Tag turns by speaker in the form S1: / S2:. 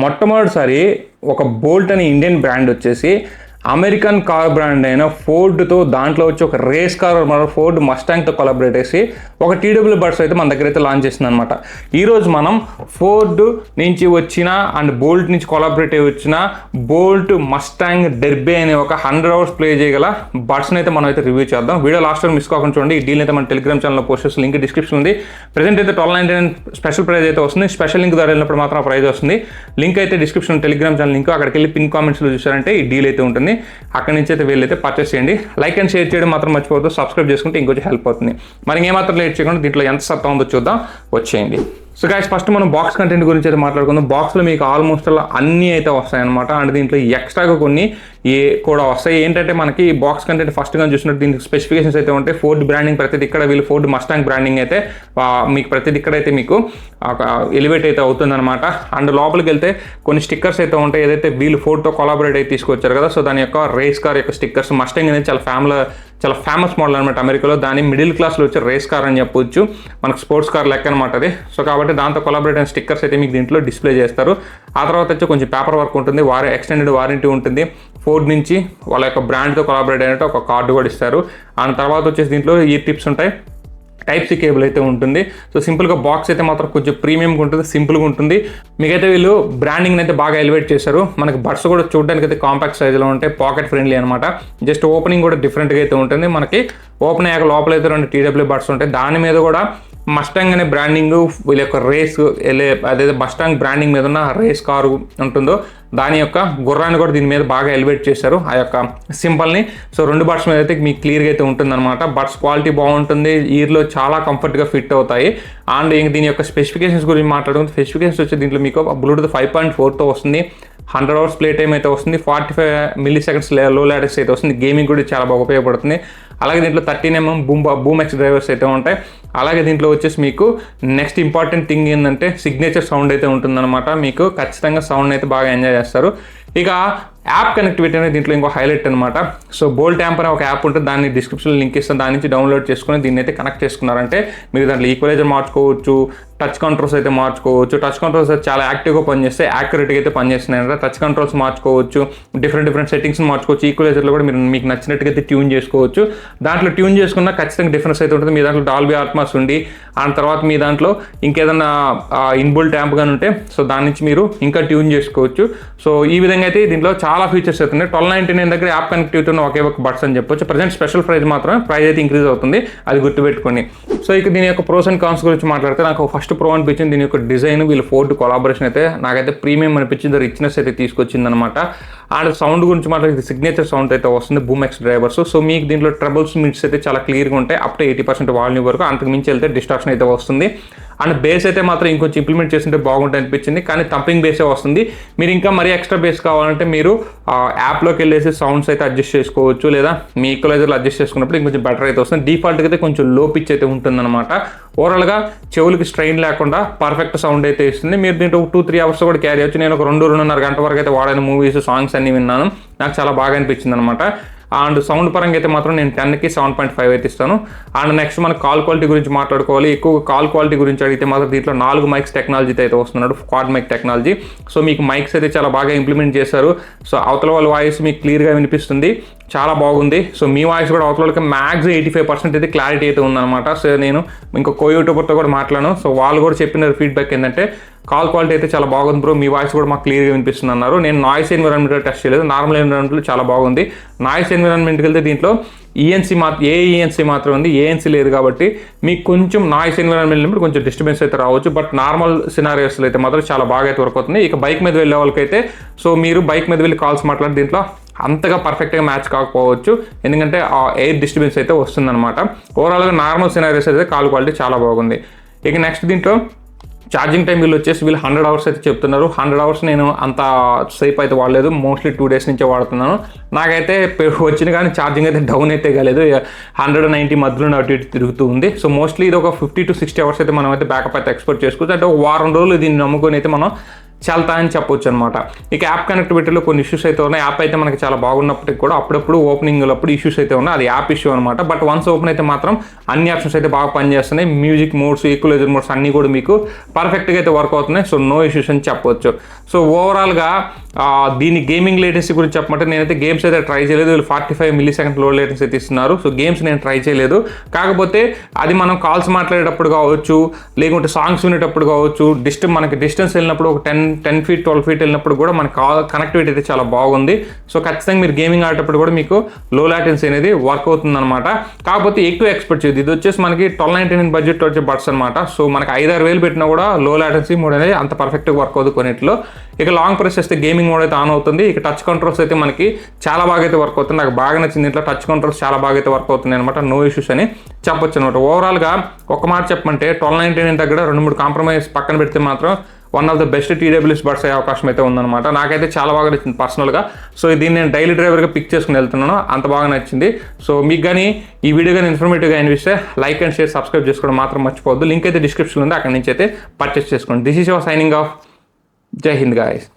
S1: మొట్టమొదటిసారి ఒక బోల్ట్ అనే ఇండియన్ బ్రాండ్ వచ్చేసి అమెరికన్ కార్ బ్రాండ్ అయిన ఫోర్డ్తో దాంట్లో వచ్చి ఒక రేస్ కార్ మన ఫోర్డ్ మస్టాంగ్తో కొలాబరేట్ చేసి ఒక టీడబ్ల్యూ బర్డ్స్ అయితే మన దగ్గర అయితే లాంచ్ చేసింది అనమాట ఈరోజు మనం ఫోర్డ్ నుంచి వచ్చిన అండ్ బోల్ట్ నుంచి కొలాబరేట్ అయి వచ్చిన బోల్ట్ మస్టాంగ్ డెర్బే అనే ఒక హండ్రెడ్ అవర్స్ ప్లే చేయగల బర్డ్స్ని అయితే మనం అయితే రివ్యూ చేద్దాం. వీడియో లాస్ట్ టైం మిస్ కాకుండా చూడండి. ఈ డీల్ అయితే మన టెలిగ్రామ్ ఛానల్లో పోస్ట్ చేసి లింక్ డిస్క్రిప్షన్ ఉంది. ప్రజెంట్ అయితే twelve ninety nine special prize అయితే వస్తుంది. స్పెషల్ లింక్ ద్వారా వెళ్ళినప్పుడు మాత్రం ప్రైజ్ వస్తుంది. లింక్ అయితే డిస్క్రిప్షన్ టెలిగ్రామ్ ఛానల్ లింక్ అక్కడికి వెళ్ళి పిన్ కామెంట్స్లో చూసారంటే ఈ డీల్ అయితే ఉంటుంది. అక్కడి నుంచి అయితే వీళ్ళైతే పర్చేస్ చేయండి. లైక్ అండ్ షేర్ చేయడం మాత్రం మర్చిపోవద్దు. సబ్స్క్రైబ్ చేసుకుంటే ఇంకొంచెం హెల్ప్ అవుతుంది. మరి ఏమాత్రం లేట్ చేయకుండా దీంట్లో ఎంత సత్తా ఉందో చూద్దాం. వచ్చేయండి. సో గాయస్ ఫస్ట్ మనం బాక్స్ కంటెంట్ గురించి అయితే మాట్లాడుకుందాం. బాక్స్లో మీకు ఆల్మోస్ట్ అలా అన్నీ అయితే వస్తాయి అనమాట అండ్ దీంట్లో ఎక్స్ట్రాగా కొన్ని ఏ కూడా వస్తాయి. ఏంటంటే మనకి బాక్స్ కంటెంట్ ఫస్ట్గా చూసినట్టు దీనికి స్పెసిఫికేషన్స్ అయితే ఉంటాయి. ఫోర్డ్ బ్రాండింగ్ ప్రతిది ఇక్కడ వీళ్ళు ఫోర్డ్ మస్టాంగ్ బ్రాండింగ్ అయితే మీకు ప్రతిది ఇక్కడైతే మీకు ఎలివేట్ అయితే అవుతుందన్నమాట. అండ్ లోపలికి వెళ్తే కొన్ని స్టిక్కర్స్ అయితే ఉంటాయి. ఏదైతే వీళ్ళు ఫోర్డ్తో కొలాబరేట్ అయితే తీసుకొచ్చారు కదా సో దాని యొక్క రేస్ కార్ యొక్క స్టిక్కర్స్ మస్టాంగ్ అనేది చాలా ఫ్యామిలీ చాలా ఫేమస్ మోడల్ అనమాట అమెరికాలో. దాని మిడిల్ క్లాస్లో వచ్చే రేస్ కార్ అని చెప్పొచ్చు. మనకు స్పోర్ట్స్ కార్ లెక్క అనమాట అది. సో కాబట్టి దాంతో కొలాబరేట్ అయిన స్టిక్కర్స్ అయితే మీకు దీంట్లో డిస్ప్లే చేస్తారు. ఆ తర్వాత వచ్చి కొంచెం పేపర్ వర్క్ ఉంటుంది. వారి ఎక్స్టెండెడ్ వారంటీ ఉంటుంది. ఫోర్డ్ నుంచి వాళ్ళ యొక్క బ్రాండ్తో కొలాబరేట్ అయినట్టు ఒక కార్డు కూడా ఇస్తారు. ఆ తర్వాత వచ్చేసి దీంట్లో ఈ టిప్స్ ఉంటాయి. టైప్ సి కేబుల్ అయితే ఉంటుంది. సో సింపుల్గా బాక్స్ అయితే మాత్రం కొంచెం ప్రీమియంగా ఉంటుంది సింపుల్గా ఉంటుంది. మీకైతే వీళ్ళు బ్రాండింగ్ అయితే బాగా ఎలివేట్ చేశారు. మనకి బడ్స్ కూడా చూడడానికి అయితే కాంపాక్ట్ సైజులో ఉంటాయి పాకెట్ ఫ్రెండ్లీ అనమాట జస్ట్ ఓపెనింగ్ కూడా డిఫరెంట్గా అయితే ఉంటుంది. మనకి ఓపెన్ అయ్యాక లోపల అయితే రెండు టీడబ్ల్యూ బడ్స్ ఉంటాయి. దాని మీద కూడా మస్టాంగ్ అనే బ్రాండింగ్ వీళ్ళ యొక్క రేస్ అదే మస్టాంగ్ బ్రాండింగ్ మీద ఉన్న రేస్ కారు ఉంటుందో దాని యొక్క గుర్రాన్ని కూడా దీని మీద బాగా ఎలివేట్ చేశారు ఆ యొక్క సింబల్ని. సో రెండు బట్స్ మీద అయితే మీకు క్లియర్గా అయితే ఉంటుందన్నమాట. బట్స్ క్వాలిటీ బాగుంటుంది ఇయర్లో చాలా కంఫర్ట్గా ఫిట్ అవుతాయి. అండ్ ఇంక దీని యొక్క స్పెసిఫికేషన్స్ గురించి మాట్లాడుకుంటే స్పెసిఫికేషన్స్ వచ్చి దీంట్లో మీకు బ్లూటూత్ ఫైవ్ పాయింట్ ఫోర్తో వస్తుంది. హండ్రెడ్ అవర్స్ ప్లే టైం అయితే వస్తుంది. ఫార్టీ ఫైవ్ మిల్లీ సెకండ్స్లో లాడెక్స్ అయితే వస్తుంది. గేమింగ్ కూడా చాలా బాగా ఉపయోగపడుతుంది. అలాగే దీంట్లో thirteen MM boom boom drivers అయితే ఉంటాయి. అలాగే దీంట్లో వచ్చేసి మీకు నెక్స్ట్ ఇంపార్టెంట్ థింగ్ ఏంటంటే సిగ్నేచర్ సౌండ్ అయితే ఉంటుందన్నమాట. మీకు ఖచ్చితంగా సౌండ్ అయితే బాగా ఎంజాయ్ చేస్తారు. ఇక యాప్ కనెక్టివిటీ అనేది దీంట్లో ఇంకో హైలైట్ అనమాట సో బోల్ యాప్ అనే ఒక యాప్ ఉంటుంది. దాన్ని డిస్క్రిప్షన్లో లింక్ ఇస్తాను. దాని నుంచి డౌన్లోడ్ చేసుకుని దీన్ని అయితే కనెక్ట్ చేసుకున్నారంటే మీరు దాంట్లో ఈక్వలైజర్ మార్చుకోవచ్చు టచ్ కంట్రోల్స్ అయితే మార్చుకోవచ్చు. టచ్ కంట్రోల్స్ అయితే చాలా యాక్టివ్గా పనిచేస్తాయి. యాక్యురేట్గా అయితే పనిచేస్తున్నాయి అంటే టచ్ కంట్రోల్స్ మార్చుకోవచ్చు. డిఫరెంట్ డిఫరెంట్ సెట్టింగ్స్ మార్చుకోవచ్చు. ఈక్వలైజర్లో కూడా మీరు మీకు నచ్చినట్టుగా అయితే ట్యూన్ చేసుకోవచ్చు. దాంట్లో ట్యూన్ చేసుకున్న ఖచ్చితంగా డిఫరెన్స్ అయితే ఉంటుంది. మీ దాంట్లో డాల్బీ ఆత్మాస్ ఉండి ఆ తర్వాత మీ దాంట్లో ఇంకేదన్నా ఇన్బుల్ ట్యాంప్ కానీ ఉంటే సో దాని నుంచి మీరు ఇంకా ట్యూన్ చేసుకోవచ్చు. సో ఈ విధంగా అయితే దీంట్లో చాలా చాలా ఫీచర్స్ అయితే ట్వెల్వ్ నైన్టీ నైన్ దగ్గర యాప్ కనెక్టివిటీ ఉన్న ఒకే ఒక బడ్స్ అని చెప్పొచ్చు. ప్రజెంట్ స్పెషల్ ప్రైస్ మాత్రమే ప్రైస్ అయితే ఇంక్రీజ్ అవుతుంది. అది గుర్తుపెట్టుకోండి. సో ఇక దీని యొక్క ప్రోస్ అండ్ కాన్స్ గురించి మాట్లాడితే నాకు ఫస్ట్ ప్రో అనిపించింది దీని యొక్క డిజైన్ వీళ్ళు ఫోర్డ్ కొలాబరేషన్ అయితే నాకైతే ప్రీమియం అనిపించింది. రిచ్నెస్ అయితే తీసుకొచ్చింది అనమాట అండ్ సౌండ్ గురించి మాట్లాడితే సిగ్నేచర్ సౌండ్ అయితే వస్తుంది బూమెక్స్ డ్రైవర్స్ సో మీకు దీంట్లో ట్రబుల్స్ మిట్స్ అయితే చాలా క్లియర్గా ఉంటాయి. Up to eighty percent value వరకు అంతకు మించి వెళ్తే డిస్ట్రాక్షన్ అయితే వస్తుంది. అండ్ బేస్ అయితే మాత్రం ఇంకొంచెం ఇంప్లిమెంట్ చేస్తుంటే బాగుంటుంది అనిపించింది కానీ థంపింగ్ బేసే వస్తుంది. మీరు ఇంకా మరీ ఎక్స్ట్రా బేస్ కావాలంటే మీరు యాప్లోకి వెళ్ళేసి సౌండ్స్ అయితే అడ్జస్ట్ చేసుకోవచ్చు లేదా మీ ఈక్వలైజర్లో అడ్జస్ట్ చేసుకున్నప్పుడు ఇంకొంచెం బెటర్ అయితే వస్తుంది. డిఫాల్ట్గా అయితే కొంచెం లో పిచ్ అయితే ఉంటుందన్నమాట. ఓవరాల్గా చెవులకి స్ట్రెయిన్ లేకుండా పర్ఫెక్ట్ సౌండ్ అయితే ఇస్తుంది. మీరు దీంట్లో టూ త్రీ అవర్స్ కూడా క్యారీ అవచ్చు నేను ఒక రెండు రెండున్నర గంట వరకు అయితే వాడైన మూవీస్ సాంగ్స్ అన్ని విన్నాను. నాకు చాలా బాగా అనిపించింది అనమాట అండ్ సౌండ్ పరంగా అయితే మాత్రం నేను టెన్కి సెవెన్ పాయింట్ ఫైవ్ అయితే ఇస్తాను. అండ్ నెక్స్ట్ మన కాల్ క్వాలిటీ గురించి మాట్లాడుకోవాలి. ఎక్కువ కాల్ క్వాలిటీ గురించి అడిగితే మాత్రం దీంట్లో నాలుగు మైక్స్ టెక్నాలజీతో అయితే వస్తున్నాడు క్వాడ్ మైక్ టెక్నాలజీ. సో మీకు మైక్స్ అయితే చాలా బాగా ఇంప్లిమెంట్ చేశారు. సో అవతల వాళ్ళ వాయిస్ మీకు క్లియర్గా వినిపిస్తుంది. చాలా బాగుంది. సో మీ వాయిస్ కూడా అవతల వాళ్ళకి మ్యాక్స్ ఎయిటీ ఫైవ్ పర్సెంట్ అయితే క్లారిటీ అయితే ఉందన్నమాట. సో నేను ఇంకో కో యూట్యూబర్తో కూడా మాట్లాడాను. సో వాళ్ళు కూడా చెప్పిన ఫీడ్బ్యాక్ ఏంటంటే కాల్ క్వాలిటీ అయితే చాలా బాగుంది బ్రో మీ వాయిస్ కూడా మాకు క్లియర్గా వినిపిస్తుంది అన్నారు. నేను నాయిస్ ఎన్విరాన్మెంట్ టెస్ట్ చేయలేదు. నార్మల్ ఎన్విరాన్మెంట్లో చాలా బాగుంది. నాయిస్ ఎన్విరాన్మెంట్కి వెళ్తే దీంట్లో ఈఎన్సీ మాత్రం ఏ ఈఎన్సీ మాత్రం ఉంది. ఏఎన్సీ లేదు కాబట్టి మీకు కొంచెం నాయిస్ ఎన్విరాన్మెంట్ కొంచెం డిస్టర్బెన్స్ అయితే రావచ్చు. బట్ నార్మల్ సినారియోస్లో అయితే మాత్రం చాలా బాగా అయితే వర్క్ అవుతుంది. ఇక బైక్ మీద వెళ్ళే వాళ్ళకైతే సో మీరు బైక్ మీద వెళ్ళి కాల్స్ మాట్లాడి దీంట్లో అంతగా పర్ఫెక్ట్గా మ్యాచ్ కాకపోవచ్చు. ఎందుకంటే ఆ ఎయిర్ డిస్టర్బెన్స్ అయితే వస్తుందన్నమాట. ఓవరాల్గా నార్మల్ సినారీస్ అయితే కాల్ క్వాలిటీ చాలా బాగుంది. ఇక నెక్స్ట్ దీంట్లో ఛార్జింగ్ టైం వీళ్ళు వచ్చేసి వీళ్ళు హండ్రెడ్ అవర్స్ అయితే చెప్తున్నారు. హండ్రెడ్ అవర్స్ నేను అంత సేఫ్ అయితే వాడలేదు. మోస్ట్లీ టూ డేస్ నుంచే వాడుతున్నాను. నాకైతే వచ్చిన కానీ ఛార్జింగ్ అయితే డౌన్ అయితే కాలేదు. హండ్రెడ్ నైంటీ మధ్యలో అటు ఇటు తిరుగుతూ ఉంది. సో మోస్ట్లీ ఇది ఒక ఫిఫ్టీ టు సిక్స్టీ అవర్స్ అయితే మనం అయితే బ్యాకప్ అయితే ఎక్స్పోర్ట్ చేసుకోవచ్చు. అంటే ఒక వారం రోజులు దీన్ని నమ్ముకొని అయితే మనం చెల్తాయని చెప్పొచ్చు అనమాట ఇక యాప్ కనెక్టివిటీలో కొన్ని ఇష్యూస్ అయితే ఉన్నాయి. యాప్ అయితే మనకి చాలా బాగున్నప్పటికీ కూడా అప్పుడప్పుడు ఓపెనింగ్ అప్పుడు ఇష్యూస్ అయితే ఉన్నాయి. అది యాప్ ఇష్యూ అనమాట బట్ వన్స్ ఓపెన్ అయితే మాత్రం అన్ని ఆప్షన్స్ అయితే బాగా పనిచేస్తున్నాయి. మ్యూజిక్ మోడ్స్ ఈక్వలైజర్ మోడ్స్ అన్నీ కూడా మీకు పర్ఫెక్ట్గా అయితే వర్క్ అవుతున్నాయి. సో నో ఇష్యూస్ అని చెప్పవచ్చు సో ఓవరాల్గా దీని గేమింగ్ లేటెన్సీ గురించి చెప్పమంటే నేనైతే గేమ్స్ అయితే ట్రై చేయలేదు. వీళ్ళు ఫార్టీ ఫైవ్ మిల్లీ సెకండ్లో లేటెన్సీ అయితే ఇస్తున్నారు. సో గేమ్స్ నేను ట్రై చేయలేదు. కాకపోతే అది మనం కాల్స్ మాట్లాడేటప్పుడు కావచ్చు లేకుంటే సాంగ్స్ వినేటప్పుడు కావచ్చు డిస్టెన్స్ మనకి డిస్టెన్స్ వెళ్ళినప్పుడు ఒక ten ten feet twelve feet వెళ్ళినప్పుడు కూడా మన కనెక్టివిటీ అయితే చాలా బాగుంది. సో ఖచ్చితంగా మీరు గేమింగ్ ఆడేటప్పుడు కూడా మీకు లో లాటెన్సీ అనేది వర్క్ అవుతుంది అనమాట కాకపోతే ఎక్కువ ఎక్స్పెక్ట్ చేయదు ఇది వచ్చేసి మనకి ట్వెల్వ్ నైన్టీ నైన్ బడ్జెట్ వచ్చే బడ్స్ అనమాట సో మనకి ఐదారు వేలు పెట్టినా కూడా లో లాటెన్సీ మోడ్ అనేది అంత పర్ఫెక్ట్గా వర్క్ అవుతుంది కొన్నిట్లో. ఇక లాంగ్ ప్రెస్ చేస్తే గేమింగ్ మోడ్ అయితే ఆన్ అవుతుంది. ఇక టచ్ కంట్రోల్స్ అయితే మనకి చాలా బాగా అయితే వర్క్ అవుతుంది. నాకు బాగా నచ్చింది ఇంట్లో టచ్ కంట్రోల్స్ చాలా బాగా అయితే వర్క్ అవుతుంది అనమాట నో ఇష్యూస్ అని చెప్పొచ్చు అనమాట ఓవరాల్గా ఒక మాట చెప్పమంటే ట్వెల్వ్ నైన్టీ నైన్ దగ్గర రెండు మూడు కాంప్రమైజ్ పక్కన పెడితే మాత్రం one of the best TWS birds అయ్యే అవకాశం అయితే ఉందన్నమాట. నాకైతే చాలా బాగా నచ్చింది పర్సనల్గా. సో దీన్ని నేను డైలీ డ్రైవర్గా పిక్ చేసుకుని వెళ్తున్నాను. అంత బాగా నచ్చింది. సో మీకు కానీ ఈ వీడియో కానీ ఇన్ఫర్మేటివ్గా అనిపిస్తే లైక్ అండ్ షేర్ సబ్స్క్రైబ్ చేసుకోవడం మాత్రం మర్చిపోవద్దు. లింక్ అయితే డిస్క్రిప్షన్లో ఉంది. అక్కడ నుంచి అయితే పర్చేస్ చేసుకోండి. This is your signing off Jai Hind guys